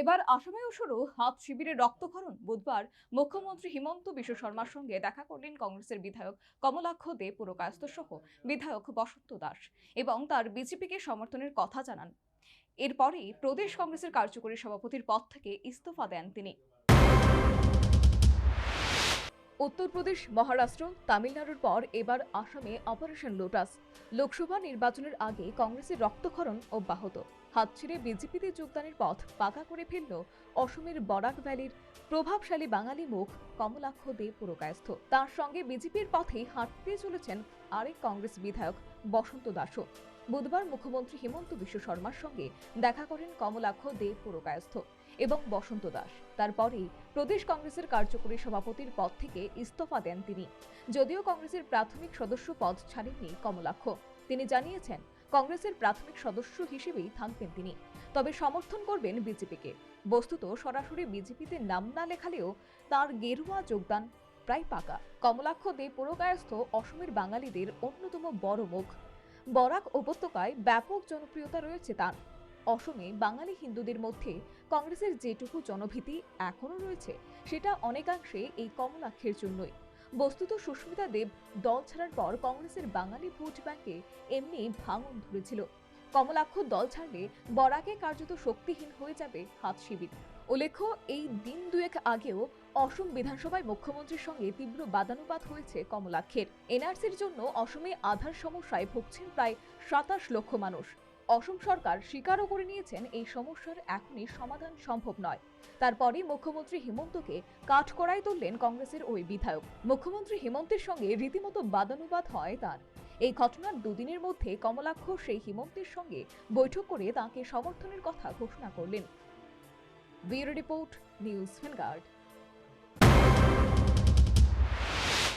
এবার আসামেও শুরু হাত শিবিরের রক্তক্ষরণ। বুধবার মুখ্যমন্ত্রী হিমন্ত বিশ্ব শর্মার সঙ্গে দেখা করলেন কংগ্রেসের বিধায়ক কমলাক্ষ দে, পুরকায়স্থ সহ বিধায়ক বসন্ত দাস এবং তার বিজেপিকে সমর্থনের কথা জানান। এরপরেই প্রদেশ কংগ্রেসের কার্যকরী সভাপতির পদ থেকে ইস্তফা দেন তিনি। উত্তরপ্রদেশ মহারাষ্ট্র, তামিলনাড়ুর পর এবার আসামে অপারেশন লোটাস। লোকসভা নির্বাচনের আগে কংগ্রেসের রক্তক্ষরণ অব্যাহত। হাত ছেড়ে বিজেপিতে যোগদানের পথ পাকা করে ফেলল অসমের বরাক ভ্যালির প্রভাবশালী বাঙালি মুখ কমলাক্ষ দে পুরকায়স্থ। তার সঙ্গে বিজেপির পথেই হাঁটতে চলেছেন আরেক কংগ্রেস বিধায়ক বসন্ত দাসও। বুধবার মুখ্যমন্ত্রী হিমন্ত বিশ্ব শর্মার সঙ্গে দেখা করেন কমলাক্ষ দে পুরকায়স্থ এবং বসন্ত দাস। তারপরেই প্রদেশ কংগ্রেসের কার্যকরী সভাপতির পদ থেকে ইস্তফা দেন তিনি। যদিও কংগ্রেসের প্রাথমিক সদস্য পদ ছাড়েননি কমলাক্ষ। তিনি জানিয়েছেন কংগ্রেসের প্রাথমিক সদস্য হিসেবেই থাকবেন তিনি। তবে সমর্থন করবেন বিজেপিকে। বস্তুত সরাসরি বিজেপিতে নাম না লেখালেও তার গেরুয়া যোগদান প্রায় পাকা। কমলাক্ষ দে পুরকায়স্থ অসমের বাঙালিদের অন্যতম বড় মুখ। বরাক উপত্যকায় ব্যাপক জনপ্রিয়তা রয়েছে তার। অসমে বাঙালি হিন্দুদের মধ্যে কংগ্রেসের যেটুকু জনভীতি এখনও রয়েছে, সেটা অনেকাংশে এই কমলাক্ষের জন্যই। বস্তুত সুস্মিতা দেব দল ছাড়ার পর কংগ্রেসের বাঙালি ভোট ব্যাংকে এমনি ভাঙন ধরেছিল। কমলাক্ষ দল ছাড়লে বরাকে কার্যত শক্তিহীন হয়ে যাবে হাত শিবির। উল্লেখ্য, এই দিন দুয়েক আগেও অসম বিধানসভায় মুখ্যমন্ত্রীর সঙ্গে তীব্র বাদানুবাদ হয়েছে কমলাক্ষের। এনআরসির জন্য অসমে আধার সমস্যায় ভুগছেন প্রায় সাতাশ লক্ষ মানুষ। অসম সরকার স্বীকারও করে নিয়েছেন এই সমস্যার এখনই সমাধান সম্ভব নয়। তারপরে মুখ্যমন্ত্রী হিমন্তকে কাঠকড়াই তুললেন কংগ্রেসের ওই বিধায়ক। মুখ্যমন্ত্রী হিমন্তের সঙ্গে রীতিমতো বাদানুবাদ হয় তার। এই ঘটনার দুদিনের মধ্যে কমলাক্ষ সেই হিমন্তের সঙ্গে বৈঠক করে তাকে সমর্থনের কথা ঘোষণা করলেন। Bureau report, news vanguard